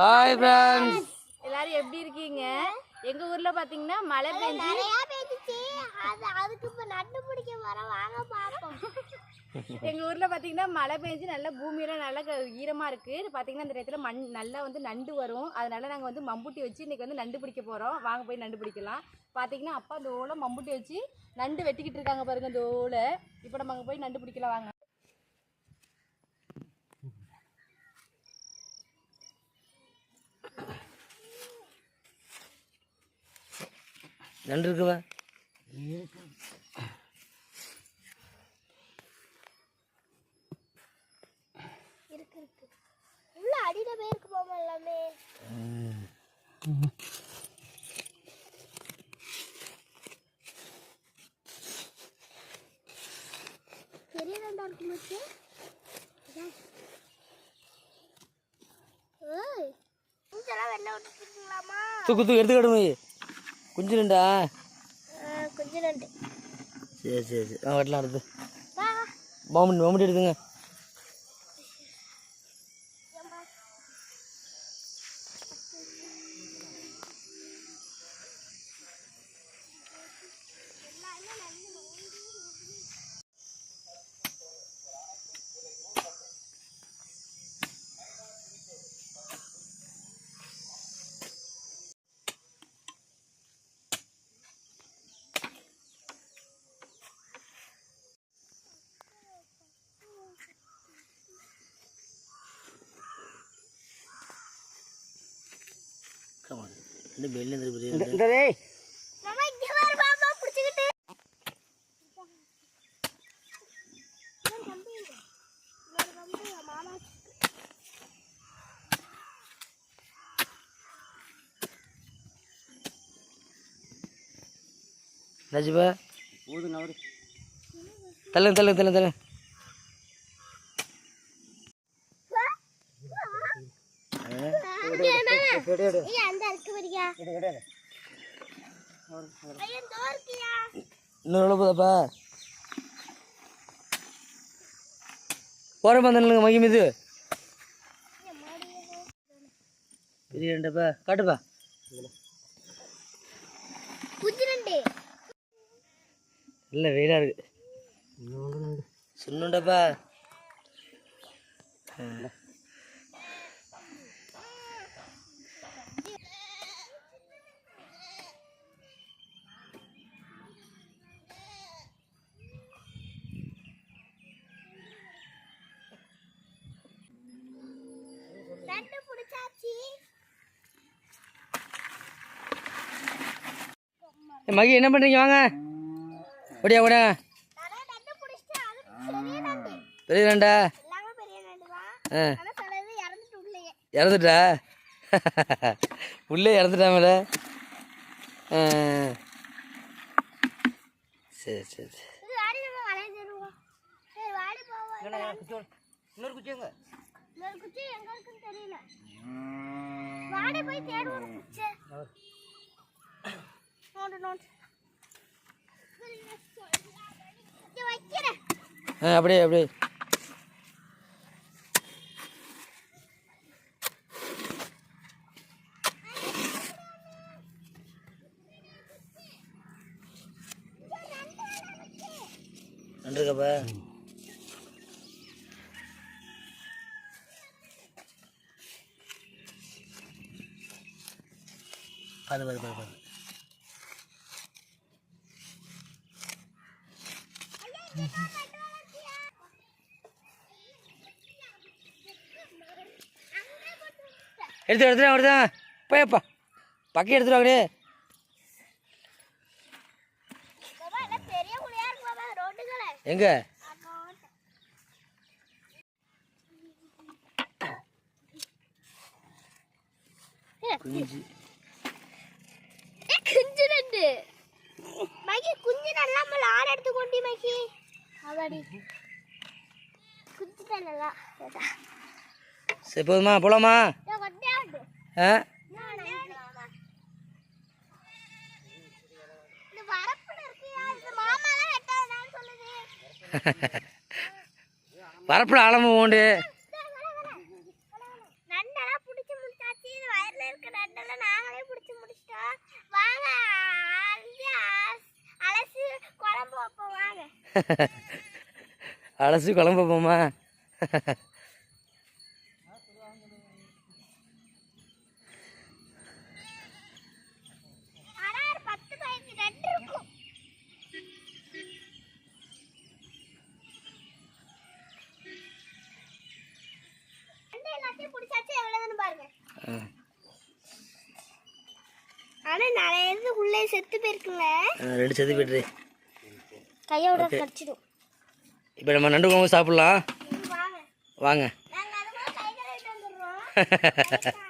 Hi friends எல்லாரும் எப்படி இருக்கீங்க? எங்க ஊர்ல பாத்தீங்கன்னா மழை பெஞ்சு நிறைய பேசிச்சு அது அதுக்கு இப்ப நட்டு பிடிக்க வர வாங்க பாப்போம் எங்க ஊர்ல பாத்தீங்கன்னா மழை பெஞ்சு நல்ல பூமியெல்லாம் நல்லா க- ஈரமா இருக்கு. பாத்தீங்கன்னா இந்த இடத்துல மண் நல்லா வந்து நண்டு வரும். அதனால நாங்க வந்து மம்புட்டி வச்சு இன்னைக்கு வந்து நண்டு பிடிக்க போறோம். வாங்க போய் நண்டு பிடிக்கலாம். பாத்தீங்கன்னா அப்பா அந்த ஓலை மம்புட்டி வச்சு நண்டு வெட்டிக்கிட்டு இருக்காங்க பாருங்க இந்த ஓலை. இப்போ நம்ம அங்க போய் நண்டு பிடிக்கலாம் வாங்க. நண்டு இருக்குவா அடியில போயிருக்கு போமா எல்லாமே. பெரிய நண்டா தூக்கு தூக்கு எடுத்து கடுமை குஞ்சு நண்டா கொஞ்சம் நண்டு சரி சரி சரி. ஆ வெட்டலாம் எடுத்து மாமண்டி மாமண்டி எடுத்துங்க. இன்னொரு கம்பி இங்க. இன்னொரு கம்பி மாமா நஜிபா தள்ளுங்க தள்ளுங்க தள்ளுங்க தள்ளுங்க ஏய் அந்த இருக்கு வரியா? ஐயோ தோ இருக்கியா? இன்னும் எவ்வளோ போதாப்பா போகிற பந்தனுங்க மகி மீது. பெரிய ரெண்டப்பா காட்டுப்பா. இல்லை வெயிலாக இருக்கு. சின்னண்டப்பா மகி என்ன பண்ணுறீங்க வாங்க. ஓடியா அது பெரிய நண்டு ஆ. இறந்துட்டு உள்ளே. இறந்துட்டாமல சரி சரி இன்னொரு குச்சிங்க குச்சி எங்க இருக்குன்னு தெரியல வாடி போய் தேடுவோம் குச்சி. நோண்டு நோண்டு. இங்க வைக்கிறேன். ஆ அப்படியே அப்படியே. நன்றிக்கப்பா பாது பாது பாது பாது எடுத்து எடுத்துட்டு வருதான் போயப்பா பக்கம் எடுத்துட்டு வாங்கடே. எங்க? குஞ்சு. குஞ்சு மகி குஞ்சு நல்லா நம்ம ஆட எடுத்து கொண்டி மகி. அவாடி. குஞ்சு நல்லா சரி போதுமா போலாமா? உண்டு ஆ? வரப்புல இருக்கியா? இந்த மாமாலாம் வெட்டாதான்னு சொல்லுது. வரப்புல ஆழமா உண்டு நண்டெல்லாம் பிடிச்சி அலசி குழம்பு போமா. ஆனா நிறைய உள்ளே செத்து போயிருக்குங்க. ரெண்டு செத்து போய்ட்டுரு கையோட கடிச்சிடும். இப்போ நம்ம நண்டு குழம்பு சாப்பிட்லாம். வாங்க.